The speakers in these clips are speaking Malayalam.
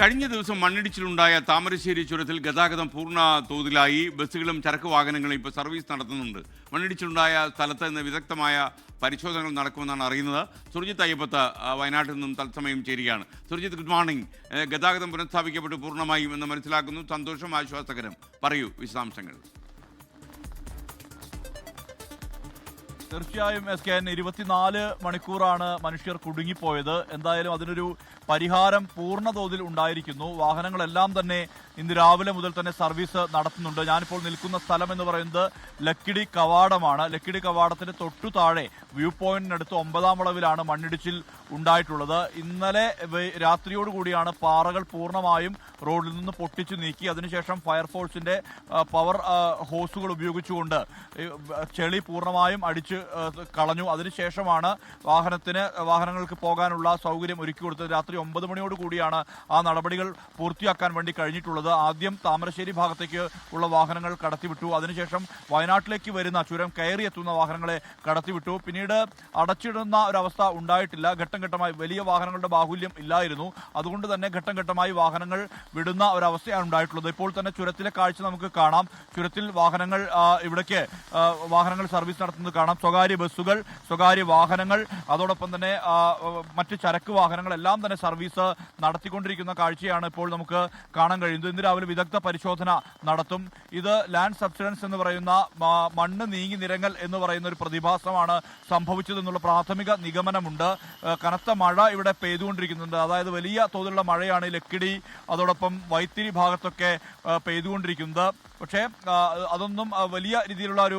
കഴിഞ്ഞ ദിവസം മണ്ണിടിച്ചിലുണ്ടായ താമരശ്ശേരി ചുരത്തിൽ ഗതാഗതം പൂർണ തോതിലായി. ബസ്സുകളും ചരക്ക് വാഹനങ്ങളും ഇപ്പോൾ സർവീസ് നടത്തുന്നുണ്ട്. മണ്ണിടിച്ചിലുണ്ടായ സ്ഥലത്ത് നിന്ന് വിദഗ്ധമായ പരിശോധനകൾ നടക്കുമെന്നാണ് അറിയുന്നത്. സുർജിത്ത് അയ്യപ്പത്ത് വയനാട്ടിൽ നിന്നും തത്സമയം ചേരുകയാണ്. സുർജിത്ത് ഗുഡ് മോർണിംഗ് ഗതാഗതം പുനഃസ്ഥാപിക്കപ്പെട്ടു പൂർണമായും എന്ന് മനസ്സിലാക്കുന്നു. സന്തോഷം ആശ്വാസകരം. പറയൂ വിശദാംശങ്ങൾ. തീർച്ചയായും എസ് കെ എൻ ഇരുപത്തിനാല് മണിക്കൂറാണ് മനുഷ്യർ കുടുങ്ങിപ്പോയത്. എന്തായാലും അതിനൊരു പരിഹാരം പൂർണ തോതിൽ ഉണ്ടായിരിക്കുന്നു. വാഹനങ്ങളെല്ലാം തന്നെ ഇന്ന് രാവിലെ മുതൽ തന്നെ സർവീസ് നടത്തുന്നുണ്ട്. ഞാനിപ്പോൾ നിൽക്കുന്ന സ്ഥലം എന്ന് പറയുന്നത് ലക്കിടി കവാടമാണ്. ലക്കിടി കവാടത്തിന്റെ തൊട്ടു താഴെ വ്യൂ പോയിന്റിനടുത്ത് ഒമ്പതാം വളവിലാണ് മണ്ണിടിച്ചിൽ ഉണ്ടായിട്ടുള്ളത്. ഇന്നലെ രാത്രിയോടുകൂടിയാണ് പാറകൾ പൂർണമായും റോഡിൽ നിന്ന് പൊട്ടിച്ചു നീക്കി. അതിനുശേഷം ഫയർഫോഴ്സിന്റെ പവർ ഹോസുകൾ ഉപയോഗിച്ചുകൊണ്ട് ചെളി പൂർണമായും അടിച്ച് കളഞ്ഞു. അതിനുശേഷമാണ് വാഹനത്തിന് വാഹനങ്ങൾക്ക് പോകാനുള്ള സൗകര്യം ഒരുക്കി കൊടുത്തത്. രാത്രി ഒമ്പത് മണിയോട് കൂടിയാണ് ആ നടപടികൾ പൂർത്തിയാക്കാൻ വേണ്ടി കഴിഞ്ഞിട്ടുള്ളത്. ആദ്യം താമരശ്ശേരി ഭാഗത്തേക്ക് ഉള്ള വാഹനങ്ങൾ കടത്തിവിട്ടു. അതിനുശേഷം വയനാട്ടിലേക്ക് വരുന്ന ചുരം കയറി എത്തുന്ന വാഹനങ്ങളെ കടത്തിവിട്ടു. പിന്നീട് അടച്ചിടുന്ന ഒരവസ്ഥ ഉണ്ടായിട്ടില്ല. ഘട്ടം ഘട്ടമായി വലിയ വാഹനങ്ങളുടെ ബാഹുല്യം ഇല്ലായിരുന്നു. അതുകൊണ്ട് തന്നെ ഘട്ടം ഘട്ടമായി വാഹനങ്ങൾ വിടുന്ന ഒരവസ്ഥയാണ് ഉണ്ടായിട്ടുള്ളത്. ഇപ്പോൾ തന്നെ ചുരത്തിലെ കാഴ്ച നമുക്ക് കാണാം. ചുരത്തിൽ വാഹനങ്ങൾ ഇവിടേക്ക് വാഹനങ്ങൾ സർവീസ് നടത്തുന്നത് കാണാം. സ്വകാര്യ ബസ്സുകൾ സ്വകാര്യ വാഹനങ്ങൾ അതോടൊപ്പം തന്നെ മറ്റ് ചരക്ക് വാഹനങ്ങളെല്ലാം തന്നെ സർവീസ് നടത്തിക്കൊണ്ടിരിക്കുന്ന കാഴ്ചയാണ് ഇപ്പോൾ നമുക്ക് കാണാൻ കഴിയുന്നത്. ഇന്ന് രാവിലെ വിദഗ്ധ പരിശോധന നടത്തും. ഇത് ലാൻഡ് സബ്സിഡൻസ് എന്ന് പറയുന്ന മണ്ണ് നീങ്ങി നിരങ്ങൽ എന്ന് പറയുന്ന ഒരു പ്രതിഭാസമാണ് സംഭവിച്ചതെന്നുള്ള പ്രാഥമിക നിഗമനമുണ്ട്. കനത്ത മഴ ഇവിടെ പെയ്തുകൊണ്ടിരിക്കുന്നുണ്ട്. അതായത് വലിയ തോതിലുള്ള മഴയാണ് ലക്കിടി അതോടൊപ്പം വൈത്തിരി ഭാഗത്തൊക്കെ പെയ്തുകൊണ്ടിരിക്കുന്നത്. പക്ഷേ അതൊന്നും വലിയ രീതിയിലുള്ള ഒരു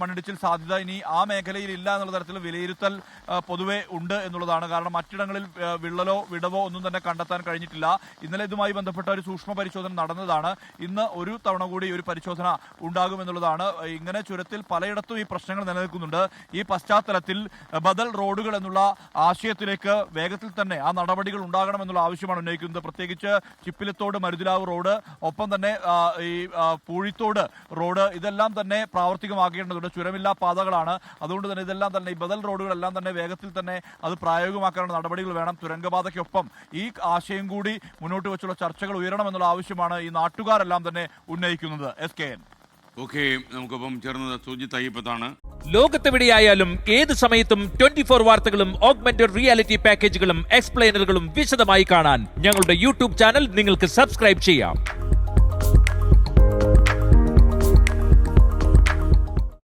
മണ്ണിടിച്ചിൽ സാധ്യത ഇനി ആ മേഖലയിൽ ഇല്ല എന്നുള്ള തരത്തിൽ വിലയിരുത്തൽ പൊതുവെ ഉണ്ട് എന്നുള്ളതാണ്. കാരണം മറ്റിടങ്ങളിൽ വിള്ളലോ വിടവോ ഒന്നും തന്നെ കണ്ടെത്താൻ കഴിഞ്ഞിട്ടില്ല. ഇന്നലെ ഇതുമായി ബന്ധപ്പെട്ട ഒരു സൂക്ഷ്മ പരിശോധന നടന്നതാണ്. ഇന്ന് ഒരു തവണ കൂടി ഒരു പരിശോധന ഉണ്ടാകുമെന്നുള്ളതാണ് ഇങ്ങനെ ചുരത്തിൽ പലയിടത്തും ഈ പ്രശ്നങ്ങൾ നിലനിൽക്കുന്നുണ്ട്. ഈ പശ്ചാത്തലത്തിൽ ബദൽ റോഡുകൾ എന്നുള്ള ആശയത്തിലേക്ക് വേഗത്തിൽ തന്നെ ആ നടപടികൾ ഉണ്ടാകണമെന്നുള്ള ആവശ്യമാണ് ഉന്നയിക്കുന്നത്. പ്രത്യേകിച്ച് ചിപ്പിലത്തോട് മരുതിലാവ് റോഡ് ഒപ്പം തന്നെ ഈ പൂഴിത്തോട് റോഡ് ഇതെല്ലാം തന്നെ പ്രാവർത്തികമാക്കേണ്ടതുണ്ട് ചുരമില്ലാ പാതകളാണ് അതുകൊണ്ട് തന്നെ ഇതെല്ലാം തന്നെ ഈ ബദൽ റോഡുകളെല്ലാം തന്നെ വേഗത്തിൽ തന്നെ അത് പ്രായോഗികമാക്കാനുള്ള നടപടികൾ വേണം. തുരങ്കപാതയ്ക്കൊപ്പം ഈ ആശയം കൂടി മുന്നോട്ട് വെച്ചുള്ള ചർച്ചകൾ ഉയരണമെന്നുള്ള ആവശ്യമാണ് ഈ നാട്ടുകാരെല്ലാം തന്നെ ഉന്നയിക്കുന്നത്. എസ് കെ എൻ ഓക്കെ നമുക്കൊപ്പം ചേർന്നത് സുജിത് അയ്യപ്പത്താണ്. ലോകത്തെവിടെയായാലും ഏത് സമയത്തും ട്വന്റി ഫോർ വാർത്തകളും ഓഗ്മെന്റഡ് റിയാലിറ്റി പാക്കേജുകളും എക്സ്പ്ലെയിനറുകളും വിശദമായി കാണാൻ ഞങ്ങളുടെ യൂട്യൂബ് ചാനൽ നിങ്ങൾക്ക് സബ്സ്ക്രൈബ് ചെയ്യാം.